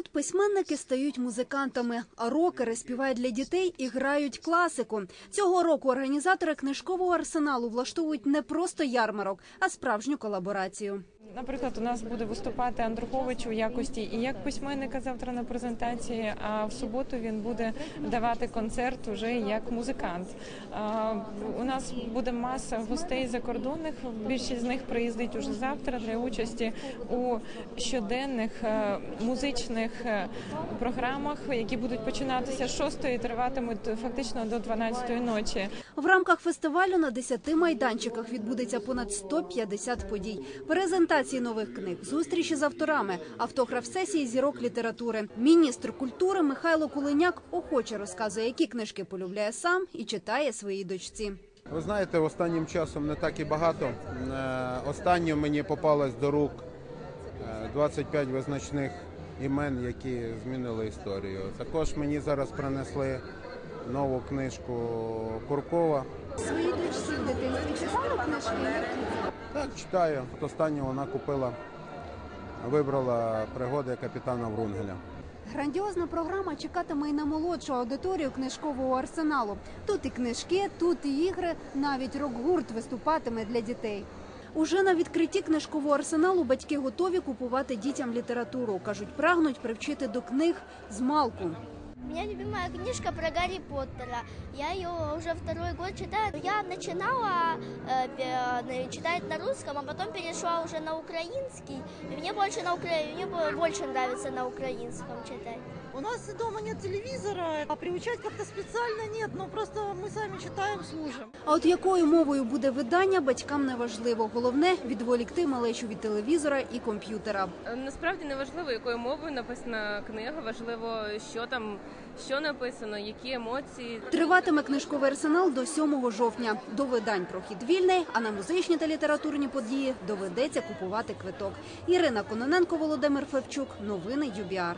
Тут письменники стають музикантами, а рокери співають для дітей і грають класику. Цього року організатори книжкового арсеналу влаштовують не просто ярмарок, а справжню колаборацію. Наприклад, у нас буде виступати Андрухович у якості і як письменника завтра на презентації. А в суботу він буде давати концерт уже як музикант. У нас буде маса гостей закордонних. Більшість з них приїздить уже завтра для участі у щоденних е, музичних е, програмах, які будуть починатися з 6 і триватимуть фактично до 12 ночі. В рамках фестивалю на 10 майданчиках відбудеться понад 150 подій. Презентації нових книг, зустрічі з авторами, автограф сесії зірок літератури. Міністр культури Михайло Кулиняк охоче розказує, які книжки полюбляє сам і читає своїй дочці. Ви знаєте, останнім часом не так і багато. Е, Останньо мені попалось до рук е, 25 визначних імен, які змінили історію. Також мені зараз принесли нову книжку Куркова. Своїй дочці в дитинстві читали книжки? Так, читаю. От Останню вона купила, вибрала пригоди капітана Врунгеля. Грандіозна програма чекатиме і на молодшу аудиторію книжкового арсеналу. Тут і книжки, тут і ігри, навіть рок-гурт виступатиме для дітей. Уже на відкритті книжкового арсеналу батьки готові купувати дітям літературу. кажуть, прагнуть привчити до книг з малку. У меня любимая книжка про Гарри Поттера. Я ее уже второй год читаю. Я начинала э, читать на русском, а потом перешла уже на украинский. И мне больше на укра... мне бо- больше нравится на украинском читать. У нас дома нет телевизора, а приучать как-то специально нет, но просто мы сами читаем, слушаем. А от якою мовою буде видання, батькам не важливо. Головне відволікти малечу від телевізора і комп'ютера. Е, Насправді не важливо, якою мовою написана книга, важливо, що там, що написано, які емоції. Триватиме книжковий арсенал до 7 жовтня. До видань прохід вільний, а на музичні та літературні події доведеться купувати квиток. Ірина Кононенко, Володимир Февчук. Новини ЮБІАР.